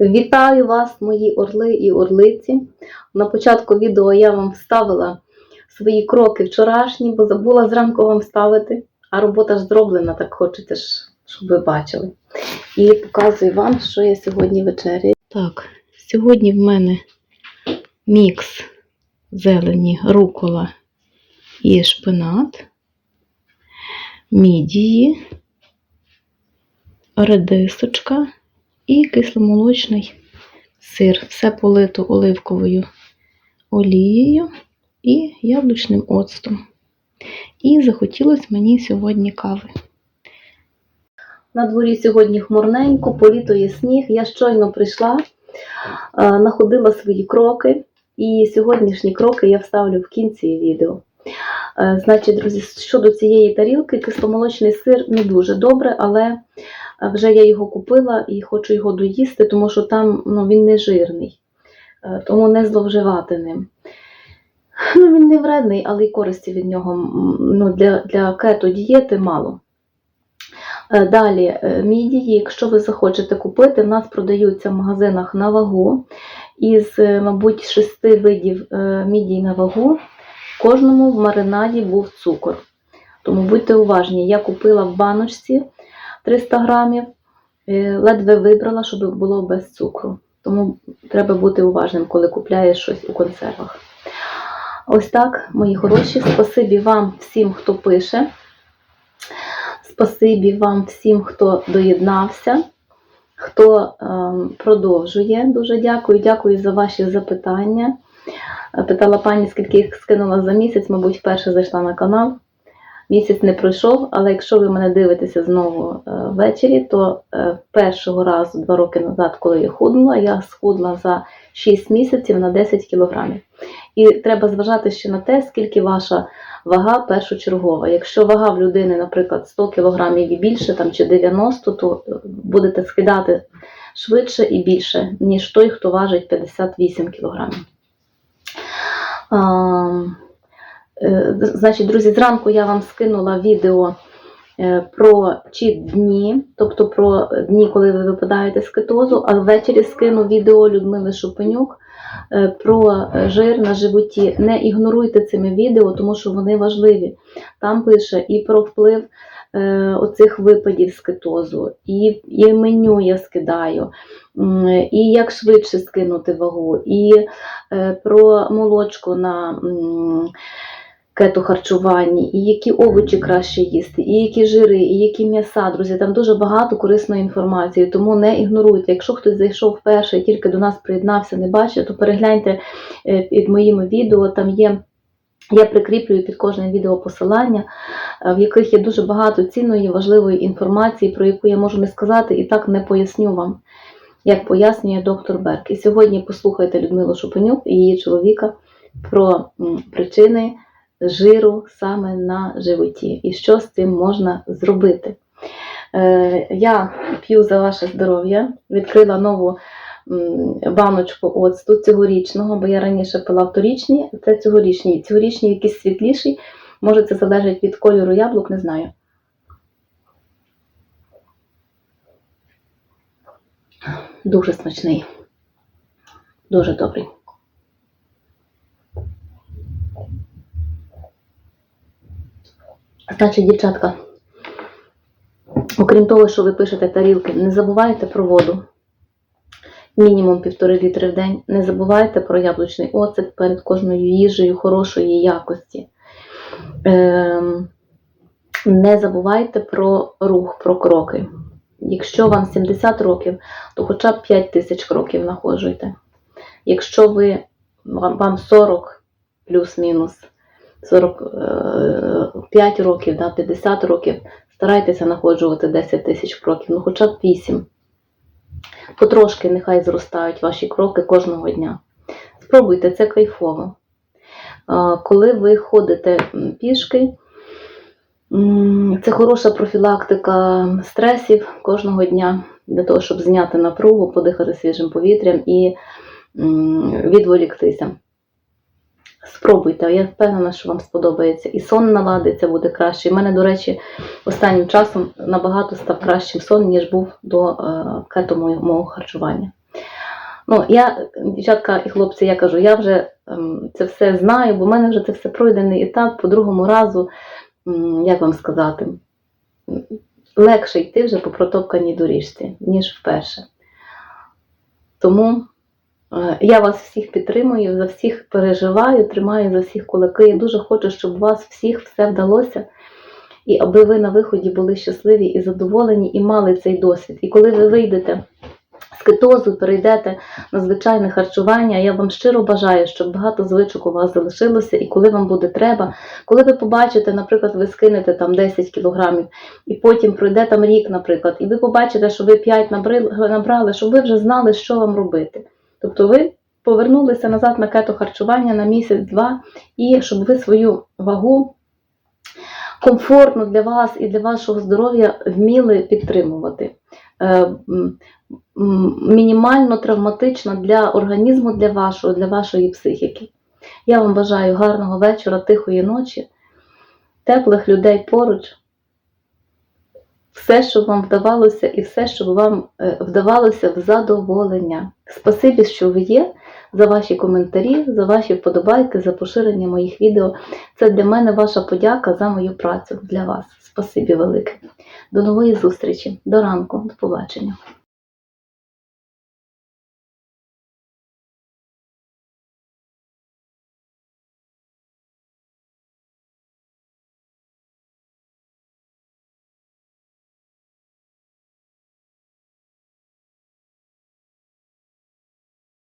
Вітаю вас, мої орли і орлиці. На початку відео я вам вставила свої кроки вчорашні, бо забула зранку вам вставити, а робота ж зроблена, так хочеться ж, щоб ви бачили. І показую вам, що я сьогодні вечеряю. Так, сьогодні в мене мікс зелені, рукола і шпинат, мідії, редисочка і кисломолочний сир. Все полито оливковою олією і яблучним оцтом. І захотілося мені сьогодні кави. На дворі сьогодні хмурненько, політує сніг. Я щойно прийшла, е, находила свої кроки, і сьогоднішні кроки я вставлю в кінці відео. Е, Значить, друзі, щодо цієї тарілки, кисломолочний сир не дуже добре, але е, вже я його купила і хочу його доїсти, тому що там ну, він не жирний, Е, тому не зловживати ним. Ну, він не вредний, але й користі від нього ну, для, для кето-дієти мало. Е, Далі, мідії, якщо ви захочете купити, в нас продаються в магазинах на вагу. Із, мабуть, шести видів мідій на вагу, кожному в маринаді був цукор. Тому будьте уважні, я купила в баночці 300 грамів, е, ледве вибрала, щоб було без цукру. Тому треба бути уважним, коли купляєш щось у консервах. Ось так, мої хороші. Спасибі вам всім, хто пише. Спасибі вам всім, хто доєднався, хто ем, продовжує. Дуже дякую. Дякую за ваші запитання. Питала пані, скільки їх скинула за місяць, мабуть, вперше зайшла на канал. Місяць не пройшов, але якщо ви мене дивитеся знову е, ввечері, то е, першого разу, два роки назад, коли я худнула, я схудла за 6 місяців на 10 кілограмів. І треба зважати ще на те, скільки ваша вага першочергова. Якщо вага в людини, наприклад, 100 кг і більше, там, чи 90, то е, будете скидати швидше і більше, ніж той, хто важить 58 кг. Е, Значить, друзі, зранку я вам скинула відео е, про чіт дні, тобто про дні, коли ви випадаєте з кетозу, а ввечері скину відео Людмили Шупенюк е, про жир на животі. Не ігноруйте цими відео, тому що вони важливі. Там пише і про вплив оцих випадів з кетозу, і, і меню я скидаю, і як швидше скинути вагу, і е, про молочку на. м, кетохарчуванні, і які овочі краще їсти, і які жири, і які м'яса, друзі. Там дуже багато корисної інформації, тому не ігноруйте. Якщо хтось зайшов вперше і тільки до нас приєднався, не бачить, то перегляньте е, під моїми відео. Там є. Я прикріплюю під кожним відео посилання, е, в яких є дуже багато цінної, важливої інформації, про яку я можу не сказати і так не поясню вам, як пояснює доктор Берк. І сьогодні послухайте Людмилу Шупенюк і її чоловіка про причини жиру саме на животі і що з цим можна зробити. Е, Я п'ю за ваше здоров'я, відкрила нову баночку оцту цьогорічного, бо я раніше пила вторічні, це цьогорічні. Цьогорічні якісь світліші, може це залежить від кольору яблук, не знаю. Дуже смачний. Дуже добрий. Значить, дівчатка, окрім того, що ви пишете тарілки, не забувайте про воду. Мінімум півтори літри в день. Не забувайте про яблучний оцет перед кожною їжею хорошої якості. Ем, не забувайте про рух, про кроки. Якщо вам 70 років, то хоча б 5 тисяч кроків находжуйте. Якщо ви, вам вам 40 плюс-мінус, 45 років, да, 50 років, старайтеся знаходжувати 10 тисяч кроків, ну хоча б 8. Потрошки нехай зростають ваші кроки кожного дня. Спробуйте, це кайфово. Коли ви ходите пішки, це хороша профілактика стресів кожного дня для того, щоб зняти напругу, подихати свіжим повітрям і відволіктися. Спробуйте, я впевнена, що вам сподобається. І сон наладиться, буде краще. У мене, до речі, останнім часом набагато став кращим сон, ніж був до е, кето мого, харчування. Ну, я, дівчатка і хлопці, я кажу, я вже ем, це все знаю, бо в мене вже це все пройдений етап по другому разу, як вам сказати, легше йти вже по протоптаній доріжці, ніж вперше. Тому я вас всіх підтримую, за всіх переживаю, тримаю за всіх кулаки. Я дуже хочу, щоб у вас всіх все вдалося, і аби ви на виході були щасливі і задоволені, і мали цей досвід. І коли ви вийдете з кетозу, перейдете на звичайне харчування, я вам щиро бажаю, щоб багато звичок у вас залишилося, і коли вам буде треба, коли ви побачите, наприклад, ви скинете там 10 кілограмів, і потім пройде там рік, наприклад, і ви побачите, що ви 5 набрали, набрали, щоб ви вже знали, що вам робити. Тобто ви повернулися назад на кето харчування на місяць-два, і щоб ви свою вагу комфортно для вас і для вашого здоров'я вміли підтримувати. Е, Мінімально травматично для організму, для вашого, для вашої психіки. Я вам бажаю гарного вечора, тихої ночі, теплих людей поруч. Все, що вам вдавалося, і все, щоб вам е, вдавалося в задоволення. Спасибі, що ви є, за ваші коментарі, за ваші вподобайки, за поширення моїх відео. Це для мене ваша подяка за мою працю для вас. Спасибі велике. До нової зустрічі, до ранку, до побачення.